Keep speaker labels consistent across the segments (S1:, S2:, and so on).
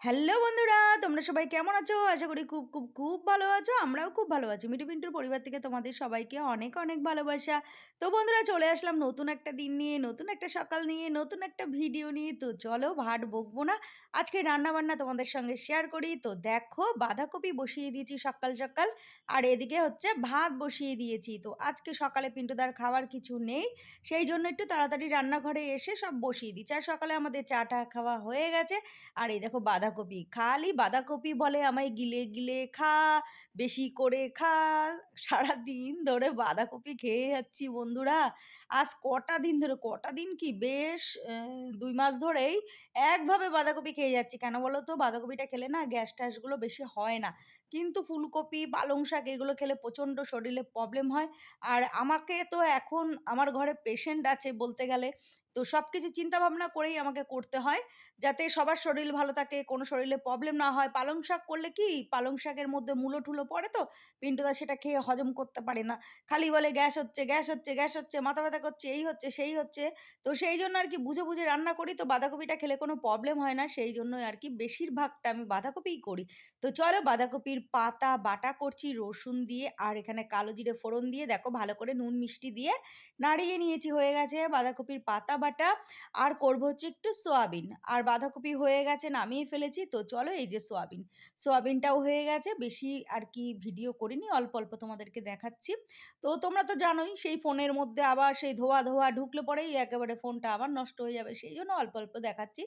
S1: Hello বন্ধুরা, তোমরা সবাই কেমন আছো? আশা করি খুব খুব খুব ভালো আছো, আমরাও খুব ভালো আছি। মিটু পিন্টুর পরিবার থেকে তোমাদের সবাইকে অনেক অনেক ভালোবাসা। তো বন্ধুরা, চলে আসলাম নতুন একটা দিন নিয়ে, নতুন একটা সকাল নিয়ে, নতুন একটা ভিডিও নিয়ে। তো চলো ভাট বকবো না। আজকে রান্না বান্না তোমাদের সঙ্গে শেয়ার করি। তো দেখো, বাঁধাকপি বসিয়ে দিয়েছি সকাল সকাল। আর এদিকে হচ্ছে ভাত বসিয়ে দিয়েছি। তো আজকে সকালে পিন্টুদার খাওয়ার কিছু নেই। সেই জন্য একটু তাড়াতাড়ি রান্নাঘরে এসে সব বসিয়ে দিচ্ছি আর সকালে আমাদের চাটা খাওয়া হয়ে গেছে। আর এই দেখো বাঁধাকপি। খালি বাঁধাকপি বলে আমায় গিলে গিলে খা, বেশি করে খা। সারাদিন ধরে বাঁধাকপি খেয়ে যাচ্ছি বন্ধুরা। আজ কটা দিন ধরে, কটা দিন কি? বেশ দুই মাস ধরেই একভাবে বাঁধাকপি খেয়ে যাচ্ছি। কেন বলো তো? বাঁধাকপিটা খেলে না গ্যাস ট্যাসগুলো বেশি হয় না। কিন্তু ফুলকপি, পালং শাক এগুলো খেলে প্রচণ্ড শরীরে প্রবলেম হয়। আর আমাকে তো এখন, আমার ঘরে পেশেন্ট আছে বলতে গেলে তো সব কিছু চিন্তা ভাবনা করেই আমাকে করতে হয়। যাতে সবার শরীর ভালো থাকে, কোনো শরীরে প্রবলেম না হয়। পালং শাক করলে কি, পালং শাকের মধ্যে মূলো ঠুলো পড়ে তো? পিন্টুদা সেটা খেয়ে হজম করতে পারে না। খালি বলে গ্যাস হচ্ছে গ্যাস হচ্ছে গ্যাস হচ্ছে, মাথা ব্যথা করছে, এই হচ্ছে, সেই হচ্ছে। তো সেই জন্য আর কি বুঝে বুঝে রান্না করি। তো বাঁধাকপিটা খেলে কোনো প্রবলেম হয় না। সেই জন্য আর কি বেশিরভাগটা আমি বাঁধাকপিই করি। তো চলো বাঁধাকপির পাতা, বাটা করছি, রসুন দিয়ে আর এখানে কালো জিরে ফোড়ন দিয়ে, দেখো ভালো করে নুন মিষ্টি দিয়ে, নাড়িয়ে নিয়েছি হয়ে গেছে। বাঁধাকপির পাতা বাটা আর করব হচ্ছে একটু সোয়াবিন। আর বাঁধাকপি হয়ে গেছে, নামিয়ে ফেলেছি, তো চলো এই যে সোয়াবিন। সোয়াবিনটাও হয়ে গেছে, বেশি আর কি ভিডিও করিনি, অল্প অল্প তোমাদেরকে দেখাচ্ছি। তো তোমরা তো জানোই, সেই ফোনের মধ্যে আবার সেই ধোয়া ধোয়া ঢুকলে পরেই একেবারে ফোনটা আবার নষ্ট হয়ে যাবে, সেই জন্য অল্প অল্প দেখাচ্ছি।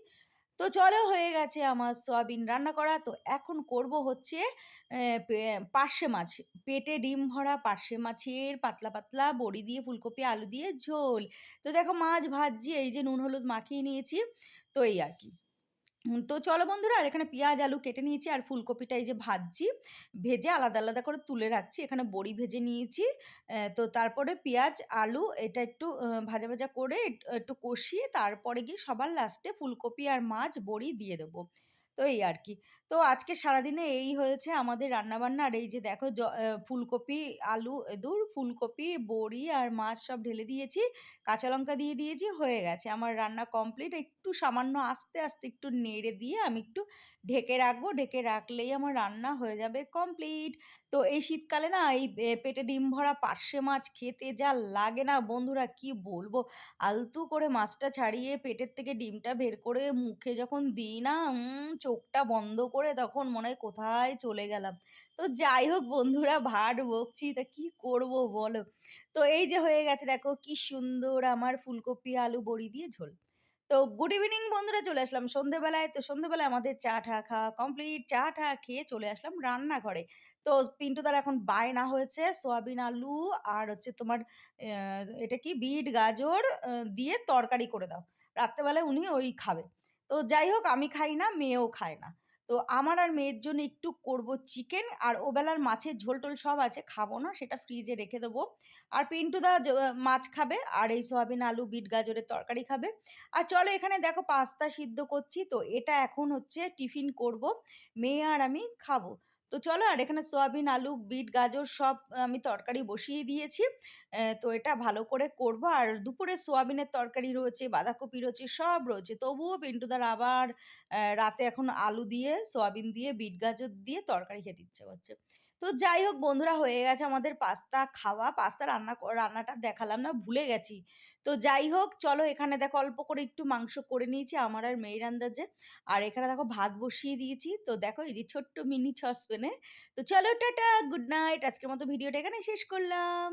S1: তো চলো হয়ে গেছে আমার সয়াবিন রান্না করা। তো এখন করব হচ্ছে পার্শে মাছ। পেটে ডিম ভরা পার্শে মাছের পাতলা পাতলা বড়ি দিয়ে, ফুলকপি, আলু দিয়ে ঝোল। তো দেখো মাছ ভাজছি, এই যে নুন, হলুদ মাখিয়ে নিয়েছি। তো এই আর কি। তো চলো বন্ধুরা, আর এখানে পেঁয়াজ, আলু কেটে নিয়েছি, আর ফুলকপিটা এই যে ভাজছি, ভেজে আলাদা আলাদা করে তুলে রাখছি। এখানে বড়ি ভেজে নিয়েছি তো তারপরে পেঁয়াজ, আলু, এটা একটু ভাজা ভাজা করে একটু কষিয়ে তারপরে গিয়ে সবার লাস্টে ফুলকপি আর মাছ, বড়ি দিয়ে দেবো। তো এই আর কি তো আজকে সারাদিনে এই হয়েছে আমাদের রান্নাবান্না। আর এই যে দেখো ফুলকপি, আলু দূর ফুলকপি, বড়ি আর মাছ সব ঢেলে দিয়েছি। কাঁচা লঙ্কা দিয়ে দিয়েছি, হয়ে গেছে। আমার রান্না কমপ্লিট। একটু সামান্য আস্তে আস্তে একটু নেড়ে দিয়ে আমি একটু ঢেকে রাখব। ঢেকে রাখলেই আমার রান্না হয়ে যাবে কমপ্লিট। তো এই শীতকালে না এই পেটে ডিম ভরা পার্শে মাছ খেতে যা লাগে না। বন্ধুরা কি বলব? আলতু করে মাছটা ছাড়িয়ে পেটের থেকে ডিমটা বের করে মুখে যখন দিই না চোখটা বন্ধ করে তখন মনে হয় কোথায় চলে গেলাম। তো যাই হোক বন্ধুরা, ভাট বকছি, তা কি করব বলো? তো এই যে হয়ে গেছে দেখো, কি সুন্দর আমার ফুলকপি, আলু, বড়ি দিয়ে ঝোল। তো গুড ইভিনিং বন্ধুরা, চলে আসলাম সন্ধেবেলায়। তো সন্ধেবেলায় আমাদের চা ঠা খাওয়া কমপ্লিট চা ঠা খেয়ে চলে আসলাম রান্নাঘরে। তো পিন্টু তার এখন বায়না হয়েছে, সোয়াবিন আলু আর হচ্ছে তোমার এটা কি? বিট, গাজর দিয়ে তরকারি করে দাও। রাত্রেবেলায় উনি ওই খাবে। তো যাই হোক আমি খাই না, মেয়েও খায় না। তো আমার আর মেয়ের জন্য একটু করব চিকেন আর ওবেলার মাছের ঝোল টোল সব আছে, খাব না, সেটা ফ্রিজে রেখে দেবো। আর পিন্টুদা মাছ খাবে, আর এই সোয়াবিন আলু, বিট গাজরের তরকারি খাবে। আর চলো এখানে দেখো, পাস্তা সিদ্ধ করছি, তো এটা এখন হচ্ছে টিফিন করব, মেয়ে আর আমি খাব। তো চলো আর এখানে সোয়াবিন, আলু, বিট, গাজর সব আমি তরকারি বসিয়ে দিয়েছি। তো এটা ভালো করে করব। আর দুপুরে সোয়াবিনের তরকারি রয়েছে, বাঁধাকপি রয়েছে, সব রয়েছে। তবুও পিন্টুদার আবার রাতে এখন আলু দিয়ে, সোয়াবিন দিয়ে, বিট, গাজর দিয়ে তরকারি খেতে ইচ্ছে করছে। তো যাই হোক বন্ধুরা হয়ে গেছে আমাদের পাস্তা খাওয়া। পাস্তা রান্না রান্নাটা দেখালাম না, ভুলে গেছি। তো যাই হোক, চলো এখানে দেখো অল্প করে একটু মাংস করে নিয়েছি, আমার আর মেয়ের আন্দাজে। আর এখানে দেখো ভাত বসিয়ে দিয়েছি। তো দেখো এই যে ছোট্ট মিনি সসপেনে তো চলো টাটা, গুড নাইট। আজকের মতো ভিডিওটা এখানে শেষ করলাম।